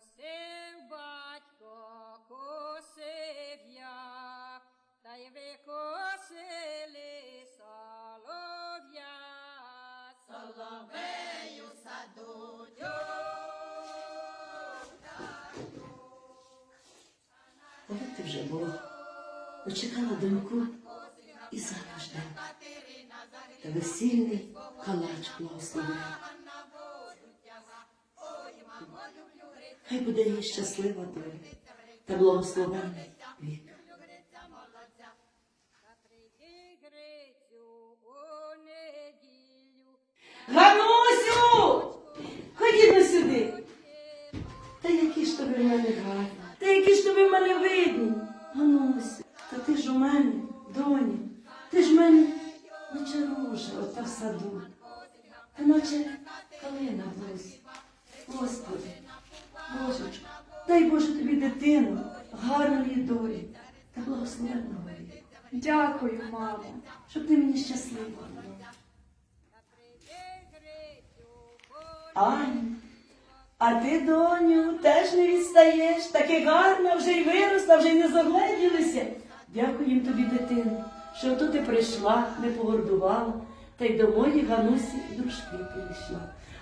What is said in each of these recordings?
Косив батько, косив я, та й викосили солов'я. Соловею садуть. Коли ти вже Бог, дочекала доньку і зараз жде. Та весільний калач благословляє. Хай буде їй щаслива доля та благословенний вік. Ганусю! Ходімо сюди. Та які ж тобі в мене гарні, та які ж тобі в мене видні. Ганусю, та ти ж у мене, доню, ти ж в мене наче ружа ота в саду, та наче калина в лузі. Господи, Божечко, дай Боже тобі дитину, гарної долі та благословенного Дякую, мамо. щоб ти мені щаслива була. Аню, а ти, доню, теж не відстаєш, таки гарна вже й виросла, вже й не загледілися. Дякуємо тобі, дитино, що ото ти прийшла, не погордувала, та й до моєї Ганусі дружки прийшла.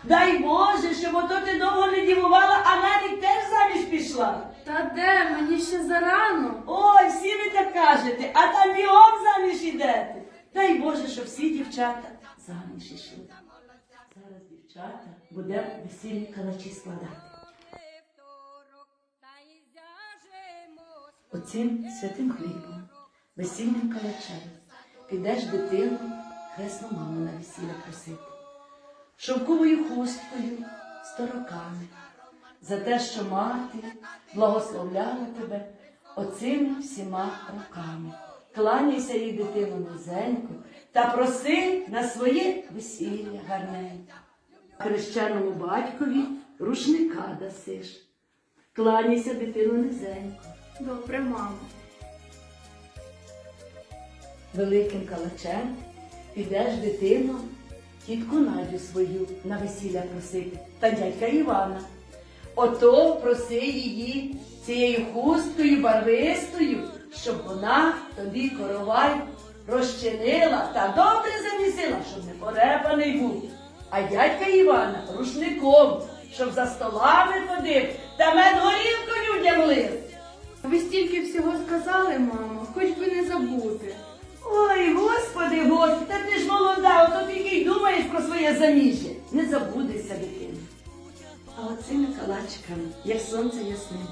Дай Боже, щоб ото ти довго не дівувала, а навіть теж заміж пішла. Та де мені ще зарано? Ой, всі ви так кажете, а там бігом заміж ідете. Дай Боже, щоб всі дівчата заміж ішли. Зараз дівчата буде весільні калачі складати. Оцим святим хлібом, весільним калачем, підеш дитину, хресну маму на весілля просити, шовковою хусткою, стороками, за те, що мати благословляла тебе оцими всіма руками. Кланяйся їй дитину низенько та проси на своє весілля гарненько. Хрещеному батькові рушника дасиш. Кланяйся дитину низенько. Добре, мамо. великим калачем підеш дитину, тітку Надю свою на весілля просити та дядька Івана. Ото проси її цією хусткою барвистою, щоб вона тобі коровай розчинила та добре замісила, щоб не порепаний був. А дядька Івана рушником, щоб за столами ходив та мед горілку людям лив. Ви стільки всього сказали, мамо, хоч би не забути. Ой, господи, господи, та ти ж молода, про заміжжя. Не забудешся, дитина. А оцими калачиками, як сонце ясне,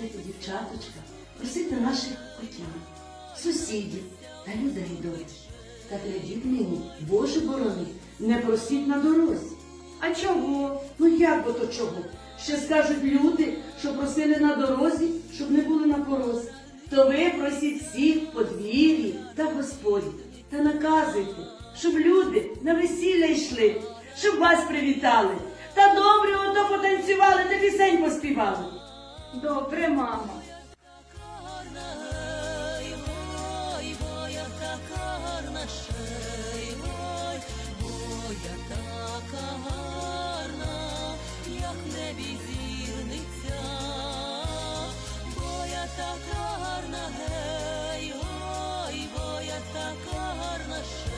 діти дівчаточка, просити наших котян, сусідів та людей добрих. Та глядіть мені, Боже борони, не просіть на дорозі. А чого? Ну як бо то чого? Ще скажуть люди, що просили на дорозі, щоб не були на порозі. То ви просіть всіх подвір'ї та в господі, та наказуйте, щоб люди на весілля йшли, щоб вас привітали, та добре ото потанцювали та пісень поспівали. Добре, мамо. Гарна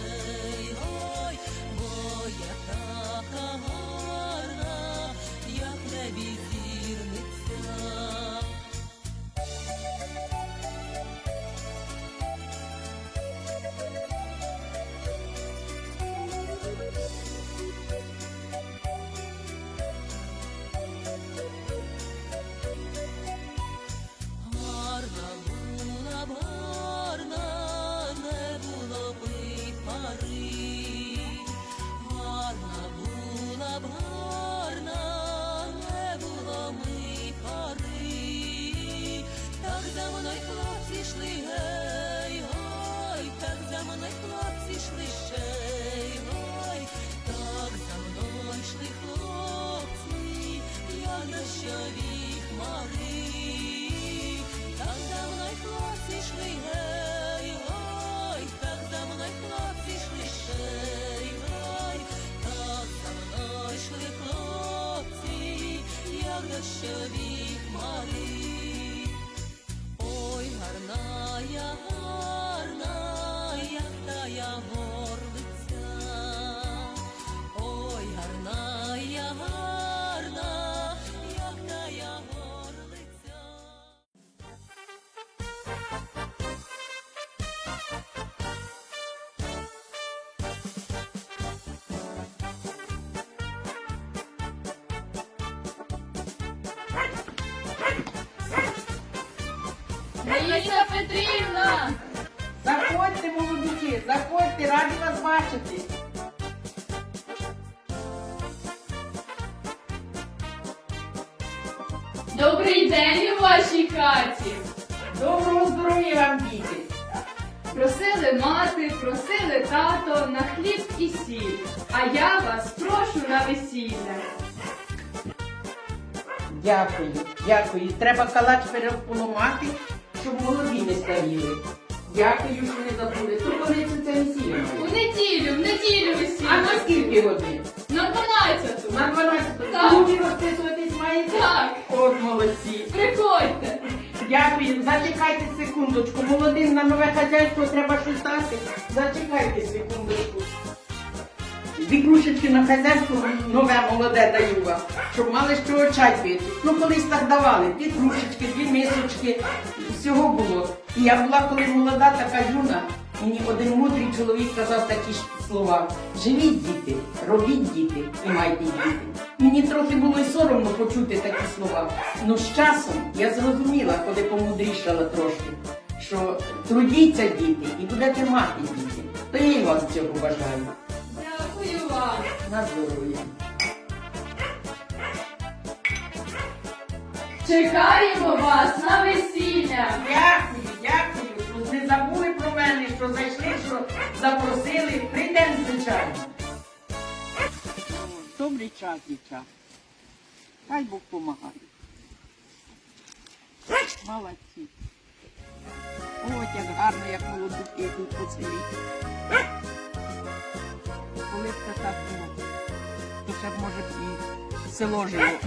Раїса Петрівна! Заходьте, молодики, заходьте, раді вас бачити. Добрий день у вашій хаті! Доброго здоров'я вам, діти. Просили мати, просили тато на хліб і сіль, а я вас прошу на весілля. Дякую, дякую. Треба калач переполомати, щоб молоді не старіли. Дякую, що не забули. То коли це це? У неділю, в неділю А на скільки годин? На 12. На 12 Так. Люди розписуватись маєте? Так. От молодці. Приходьте. Дякую. Зачекайте секундочку. Молодим на нове хазяйство треба щось дати. Зачекайте секундочку. Дві кружечки на хазяйство нове молоде даю вам, щоб мали з чого чай пити. Ну колись так давали. Дві кружечки, дві мисочки. Всього було. І я була коли молода, така юна. Мені один мудрий чоловік казав такі ж слова. Живіть, діти, робіть діти і майте діти. Мені трохи було й соромно почути такі слова. Ну з часом я зрозуміла, коли помудрішала трошки, що трудіться діти і будете мати діти. То я вам цього бажаю. На здоров'я. Чекаємо вас на весілля. Дякую, дякую, що не забули про мене, що зайшли, що запросили. Прийдемо, звичайно. Добрий час, дівчата. Хай Бог помагає. Молодці. Ось як гарно, як молодуки йдуть по селі. Коли б так було, хоча б може і село жило.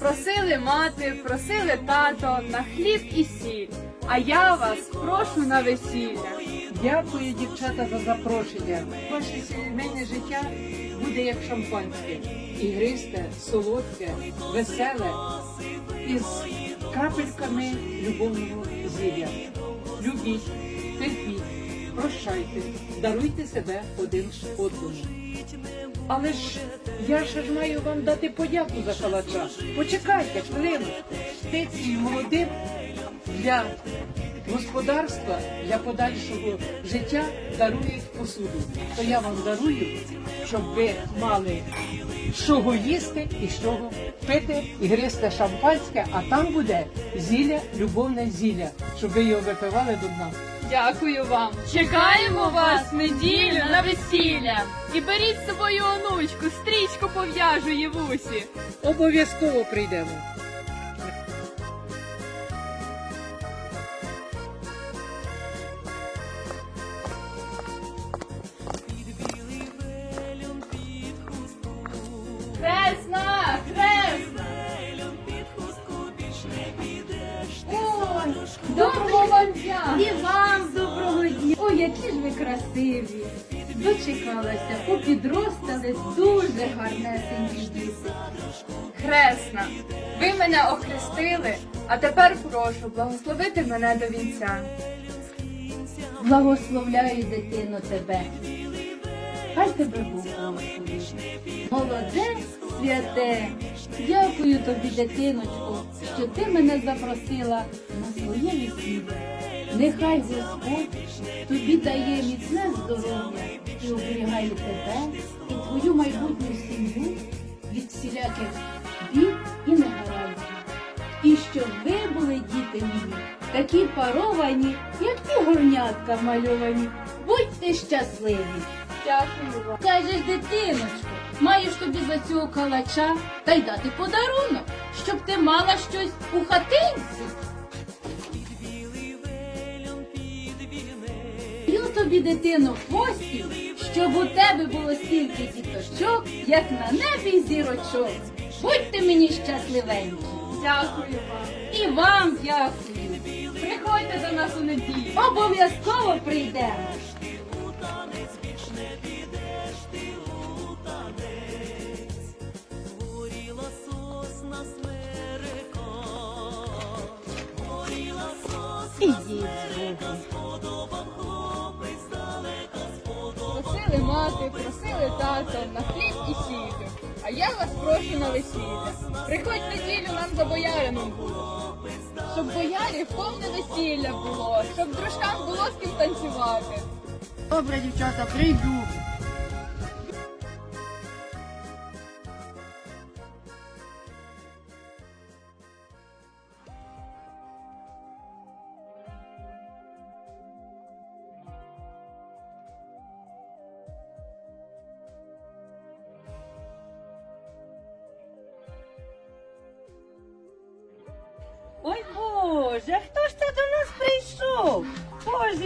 Просили мати, просили тато на хліб і сіль, а я вас прошу на весілля. Дякую, дівчата, за запрошення. Ваше сімейне життя буде як шампанське. Ігристе, солодке, веселе, із крапельками любовного зілля. Любіть, терпіть, прощайте, даруйте себе один одному. Але ж я ж маю вам дати подяку за калача. Почекайте хвилину. Птиці молодим для господарства, для подальшого життя дарують посуду. То я вам дарую, щоб ви мали з чого їсти і чого пити і гристи шампанське, а там буде зілля, любовне зілля, щоб ви його випивали до дна. Дякую вам. Чекаємо вас неділю на весілля. І беріть з собою онучку, стрічку пов'яжу її в. Обов'язково прийдемо. Красиві. Дочекалася, попідростали дуже гарнесенькі діти. Хресна, ви мене охрестили, а тепер прошу благословити мене до вінця. Благословляю, дитино, тебе. Хай тебе Бог благословить. Молоде, святе, дякую тобі, дитиночку, що ти мене запросила на своє весілля. Нехай Господь тобі дає міцне здоров'я і оберігає тебе і твою майбутню сім'ю від всіляких бід і негараздів. І щоб ви були, діти мої, такі паровані, як ті горнятка мальовані. Будьте щасливі! Дякую вам. Кажеш, дитиночко, маєш тобі за цього калача та й дати подарунок, щоб ти мала щось у хатинці. Тобі, дитино, хвостів, щоб у тебе було стільки діточок, як на небі зірочок. Будьте мені щасливенькі. Дякую вам. І вам дякую. Приходьте до нас у неділю. Обов'язково прийдемо. Горіла сосна Просили мати, просили тато на хліб і сіль. А я вас прошу на весілля. Приходь неділю нам за боярином буде. Щоб боярів повне весілля було, щоб дружкам було з ким танцювати. Добре, дівчата, прийду.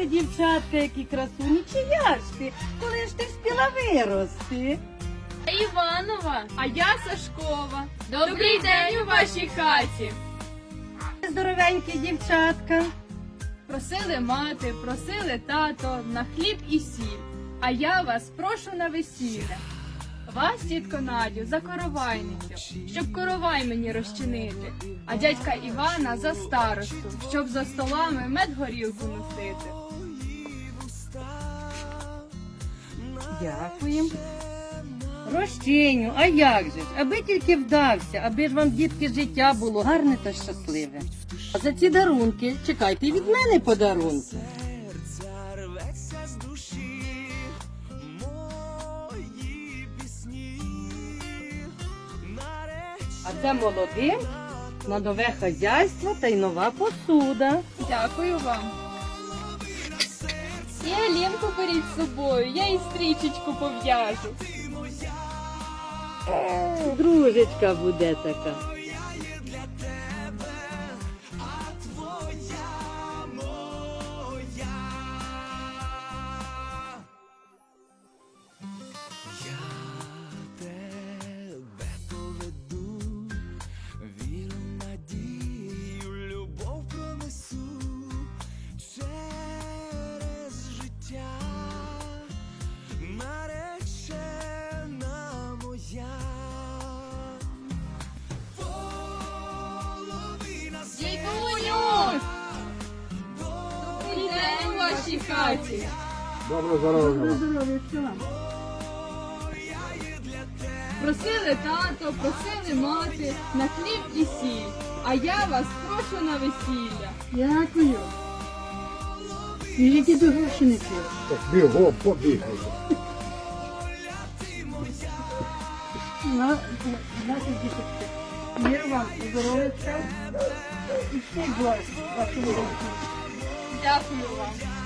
Дівчатка, які красуні, чия ж ти? Коли ж ти встигла вирости? Іванова, а я Сашкова. Добрий день у вашій хаті. Здоровенькі дівчатка. Просили мати, просили тато на хліб і сіль. А я вас прошу на весілля. Вас, тітко Надю, за коровайницю, щоб коровай мені розчинити, а дядька Івана за старосту, щоб за столами мед горілку носити. Дякуємо. Розчиню, а як же ж? Аби тільки вдався, аби ж вам дітки життя було гарне та щасливе. А за ці дарунки чекайте від мене подарунки. А це молодим на нове хазяйство та й нова посуда. Дякую вам. І Алінку беріть з собою, я їй стрічечку пов'яжу. Дружечка буде така. Вашій хаті. Добро здоров'я. Просили тато, просили мати на хліб і сіль. А я вас прошу на весілля. Дякую. Біжіть до грошеники. Так бігом побігай. На, наші діточки. Мир вам, здоров'ячка. І всі благ вашому. Дякую вам.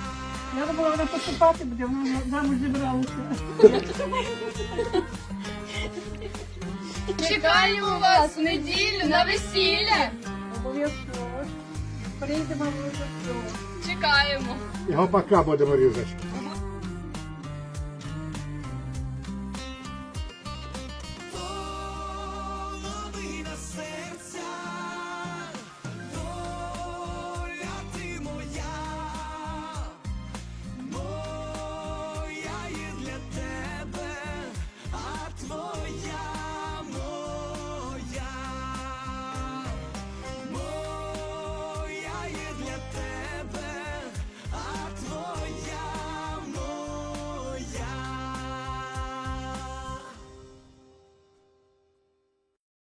Треба було вона поступати, буде, вона замуж зібралася. Чекаємо вас в неділю на весілля. Обов'язково. Прийдемо обов'язково. Чекаємо. Його пока будемо різати.